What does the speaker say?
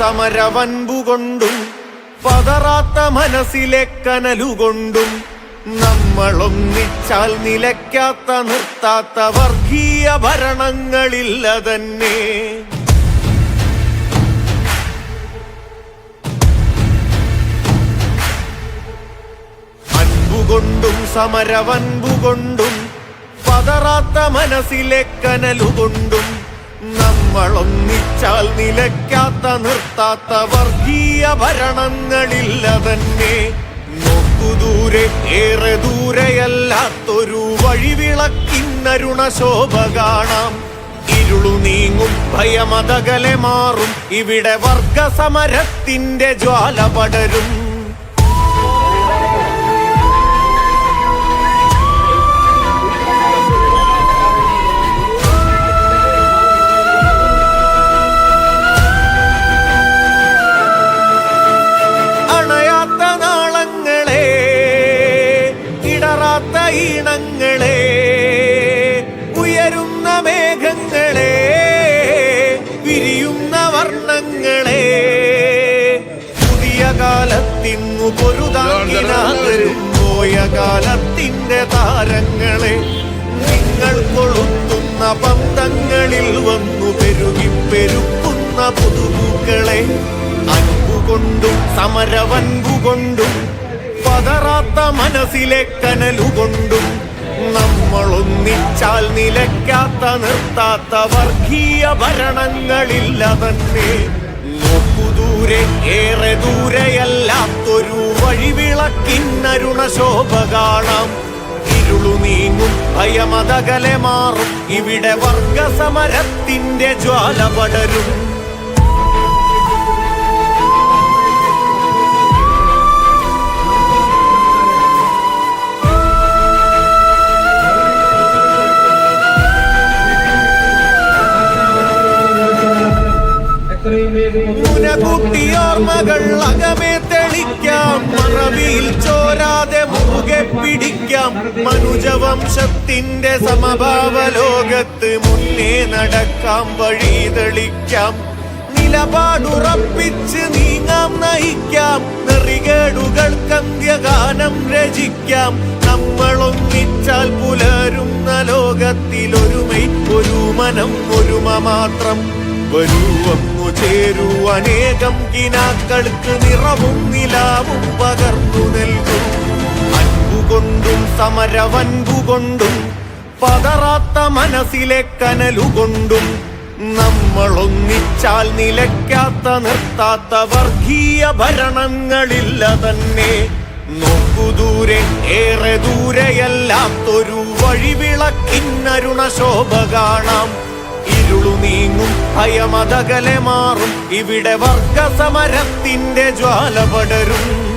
സമരവൻപുകൊണ്ടും പതറാത്ത മനസ്സിലെ കനലുകൊണ്ടും നമ്മളൊന്നിച്ചാൽ നിലയ്ക്കാത്ത നിർത്താത്ത വർഗീയ ഭരണങ്ങളില്ല തന്നെ അൻപുകൊണ്ടും സമരവൻപുകൊണ്ടും പതറാത്ത മനസ്സിലെ കനലുകൊണ്ടും നമ്മളൊന്നിച്ചാൽ നിലയ്ക്കാത്ത നിർത്താത്ത വർഗീയ ഭരണങ്ങളില്ല തന്നെ. നോക്കുദൂരെ ഏറെ ദൂരെയല്ലാത്തൊരു വഴിവിളക്കിന്നരുണ ശോഭ കാണാം. ഇരുളു നീങ്ങും ഭയമതകലെ മാറും. ഇവിടെ വർഗസമരത്തിന്റെ ജ്വാല പടരും. കാലത്തിന്നു പൊരുതാങ്ങിനാതരും പോയ കാലത്തിന്റെ താരങ്ങളെ നിങ്ങൾ കൊളുത്തുന്ന പന്തങ്ങളിൽ വന്നു പെരുകി പെരുക്കുന്ന പുതുപൂക്കളെ അൻപുകൊണ്ടും സമരവൻപുകൊണ്ടും പതറാത്ത മനസ്സിലെ കനലുകൊണ്ടും നമ്മളൊന്നിച്ചാൽ നിലയ്ക്കാത്ത നിർത്താത്ത വർഗീയ ഭരണങ്ങളില്ല തന്നെ നോക്കുദൂരെ ഏറെ ദൂരെയല്ലാത്തൊരു വഴിവിളക്കിന്നരുണ ശോഭ കാണാം. ഇരുളു നീങ്ങും ഭയമതകലെ മാറും. ഇവിടെ വർഗസമരത്തിന്റെ ജ്വാല പടരും ഒന്ന് അകമേ തെളിക്കാം. മറവിയിൽ ചോരാതെ മുറുകെ പിടിക്കാം. മനുജവംശത്തിന്റെ സമഭാവ ലോകത്ത് മുന്നേ നടക്കാം വഴി തെളിക്കാം. നിലപാടുറപ്പിച്ച് നീങ്ങാം നയിക്കാം. നെറികേടുകൾ കന്ത്യഗാനം രചിക്കാം. നമ്മളൊന്നിച്ചാൽ പുലരുന്ന ലോകത്തിൽ ഒരുമൈ ഒരു മനം ഒരുമ മാത്രം. വരൂ വന്നു അനേകം കിനാക്കൾക്ക് നിറവും നിലാവും പകർന്നു നൽകും. അൻപുകൊണ്ടും സമരവൻപുകൊണ്ടും പതറാത്ത മനസ്സിലെ കനലുകൊണ്ടും നമ്മളൊന്നിച്ചാൽ നിലയ്ക്കാത്ത നിർത്താത്ത വർഗീയ ഭരണങ്ങളില്ല തന്നെ. നോക്കു ദൂരെ ഏറെ ദൂരെയല്ലാത്തൊരു വഴിവിളക്കിന്നരുണ ശോഭ കാണാം. ഇരുളു നീങ്ങും ഭയമതകലെ മാറും. ഇവിടെ വർഗസമരത്തിന്റെ ജ്വാല പടരും